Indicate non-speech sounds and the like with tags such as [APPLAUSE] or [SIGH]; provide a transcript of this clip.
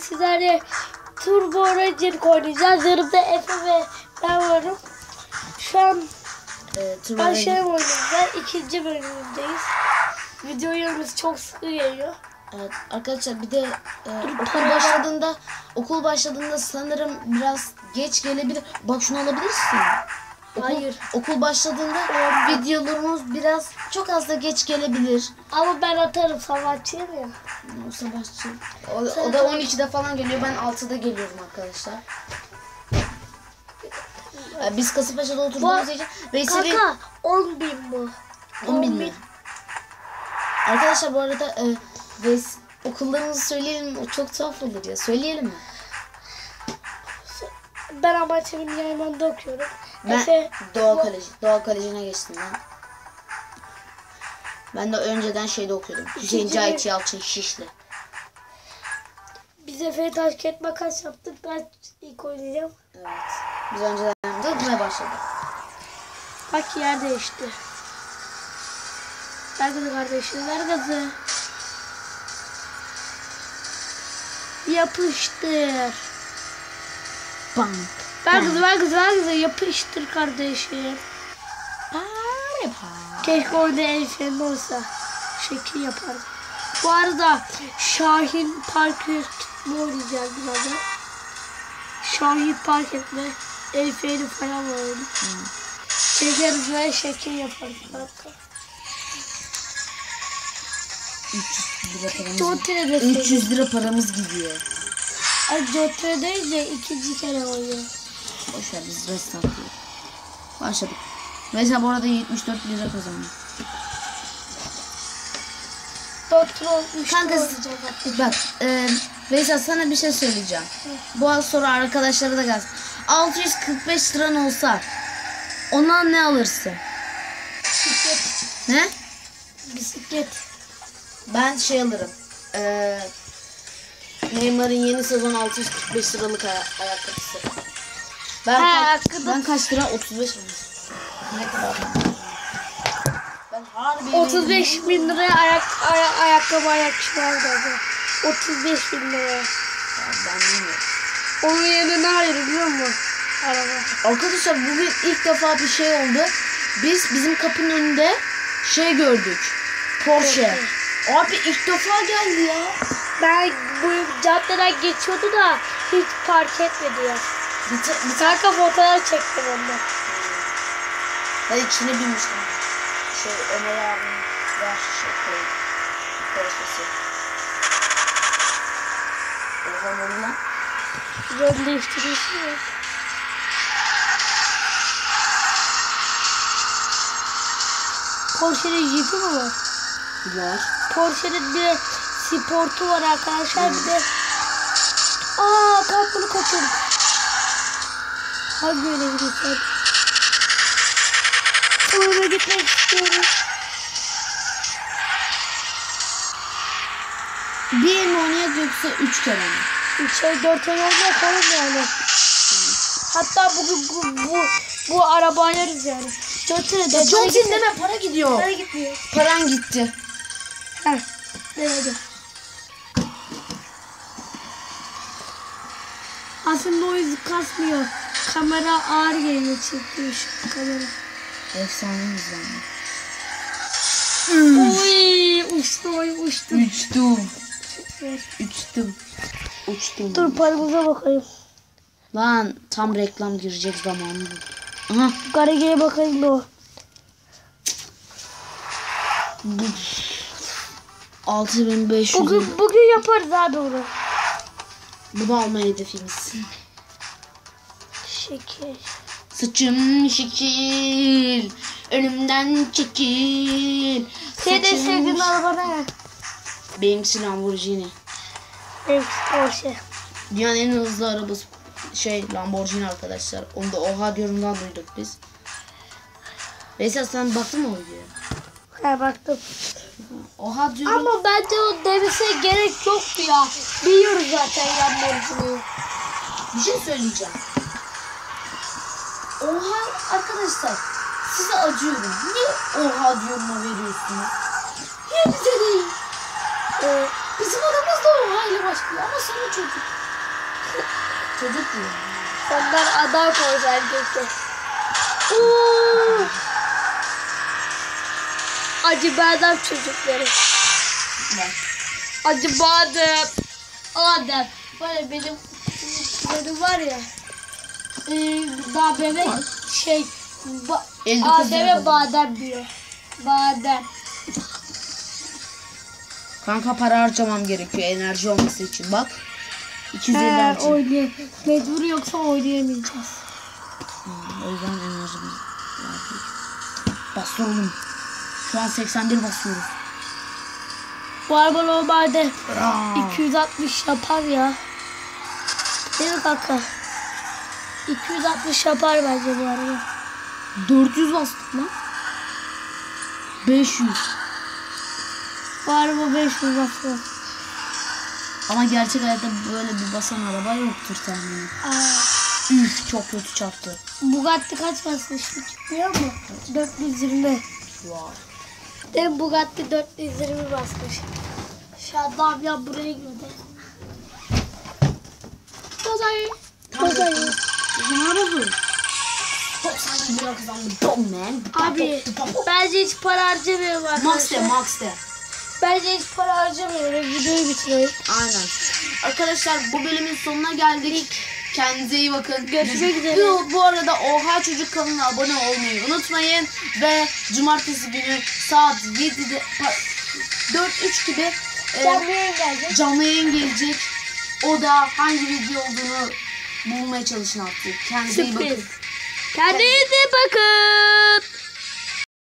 sizlerle Turbo Ranger oynayacağız. Yanımda Efe ve ben varım. Şu an Ee, Turbo başlayalım oyunumuza. İkinci bölümündeyiz. Video yorumumuz çok sıkı geliyor. Evet, arkadaşlar bir de e, okul başladığında okul başladığında sanırım biraz geç gelebilir. Bak şunu alabilirsin. Okul, Hayır. Okul başladığında videolarımız biraz çok az da geç gelebilir. Ama ben atarım sabahçıyım ya. O sabahçı. O, o da 12'de falan geliyor. Ben 6'da geliyorum arkadaşlar. Ee, Biz Kasımpaşa'da oturduğumuz için Veysel'i Kanka 10 bin bu. 10 bin lira. Arkadaşlar bu arada e, Veys, okullarımızı söyleyelim mi? O çok tuhaf olur ya. Söyleyelim mi? Ben Amaçemin Yayman'da okuyorum. Ben Efe Doğa bu- Koleji. Doğa Koleji'ne geçtim ben. Ben de önceden şeyde okuyordum. Hüseyin Cahit Yalçın Şişli. biz Efe'ye taş kağıt makas yaptık. Ben ilk oynayacağım. Evet. Biz önceden de buraya başladık. Bak yer değişti. Ver gazı kardeşim ver gazı. Yapıştır. Bam. Ver gazı ver gazı ver gazı yapıştır kardeşim. Keşke orada el freni olsa. Şekil yapardım. Bu arada Şahin Parkı tutma oynayacağız birazdan. Şahin Park etme. El freni falan var orada. Çekeriz ve şekil yaparız kanka. 300 lira paramız Jotre de seviyorum. 300 lira paramız gidiyor. Ay Jotre değil de ikinci kere oluyor. Boşver biz restart diyoruz. Başladık. Mesela bu arada 74 lira olmuş. Kanka bak e, Veysel sana bir şey söyleyeceğim. Bu az sonra arkadaşlara da gelsin. 645 liran olsa ondan ne alırsın? Bisiklet. Ne? Bisiklet. Ben şey alırım. E, Neymar'ın yeni sezon 645 liralık aya- ayakkabısı. Ben, Ha, ka- ayakkabı. ben kaç lira? 35 lira. Ne kadar? Ben harbi 35 bin liraya ayak, ayak, ayakkabı ayak var dedi. 35 bin liraya. Ben bilmiyorum. Onun yerine ne ayrı biliyor musun? Araba. Arkadaşlar bugün ilk defa bir şey oldu. Biz bizim kapının önünde şey gördük. Porsche. Abi ilk defa geldi ya. Ben bu caddeden geçiyordu da hiç fark etmedi ya. Bir, bir ta- Kanka fotoğraf çektim onunla. ben içine binmiştim. Şey Ömer abinin yaş şey koy. Porsche'si. Oha ne oldu lan? Yön değiştiriyorsun ya. Porsche'nin jipi mi var? Var. Porsche'nin bir sportu var arkadaşlar. Bir de Aa kalk bunu kaçırdım. Hangi öyle gidiyorsun? Oyuna gitmek istiyorum. Bir mi oynayak yoksa üç kere mi? Üç ay dört ay olmak oğlum yani. Hatta bugün bu, bu, bu araba alırız yani. Dört ay Ya çok dinleme para gidiyor. Para gitmiyor. Paran gitti. Heh. Denedim. Aslında o yüzü kasmıyor. Kamera ağır geliyor çekiyor şu kamera. Efsaneyiz yani. Oy uçtu oy uçtu. Uçtum. Uçtum. Uçtum. Dur paramıza bakayım. Lan tam reklam girecek zamanı bu. Aha. Garege'ye bakayım da o. Bu 6500 Bugün, bugün yaparız abi onu. Bunu alma hedefimiz. Şeker. Saçım şekil. Önümden çekil. Senin en Saçım- sevdiğin araba ne? Benimkisi Lamborghini. Benim Porsche. Dünyanın en hızlı arabası şey Lamborghini arkadaşlar. Onu da oha diyorumdan duyduk biz. Veysel sen baktın mı o videoya? Ha baktım. Oha diyorum. Ama bence o demese gerek yoktu ya. Biliyoruz zaten Lamborghini'yi. Bir şey söyleyeceğim. Oha arkadaşlar size acıyorum. Niye oha diyoruma veriyorsunuz? Niye bize değil? Ee, Bizim aramızda oha ile başlıyor ama sonra çocuk. [LAUGHS] Çocuk diyor. Senden adam keşke. Oo. Acı badem çocukları. Bak. Acı badem. Adem. Böyle benim benim var ya. E, daha bebek şey ba, 59 lira. Adem'e badem diyor. Badem. Kanka para harcamam gerekiyor enerji olması için. Bak. 250 He, harcayayım. oynay. Mecbur yoksa oynayamayacağız. O yüzden enerjimiz var. Bas oğlum. Şu an 81 basıyoruz. Bu araba normalde Aa. 260 yapar ya. Değil mi kanka? 260 yapar bence bu araba. 400 bastık lan. 500. Bu araba 500 basıyor. Ama gerçek hayatta böyle bir basan araba yoktur tahminim. Üf çok kötü çarptı. Bugatti kaç basmıştı biliyor musun? 420. Wow. Değil? Bugatti 420 basmış. Şu anda amcam buraya gidiyordu. Tozayı. Tozayı. Abi bence hiç para harcamayalım Max de arkadaşlar. Max de. Bence hiç para harcamayalım. Videoyu bitirelim. Aynen. Arkadaşlar bu bölümün sonuna geldik. Kendinize iyi bakın. Görüşmek üzere. Bu, bu arada Oha Çocuk kanalına abone olmayı unutmayın. Ve cumartesi günü saat 7'de 4-3 gibi e, Canlı yayın gelecek. canlı yayın gelecek. O da hangi video olduğunu bulmaya çalışın artık. Kendinize iyi bakın. Kendinize bakın.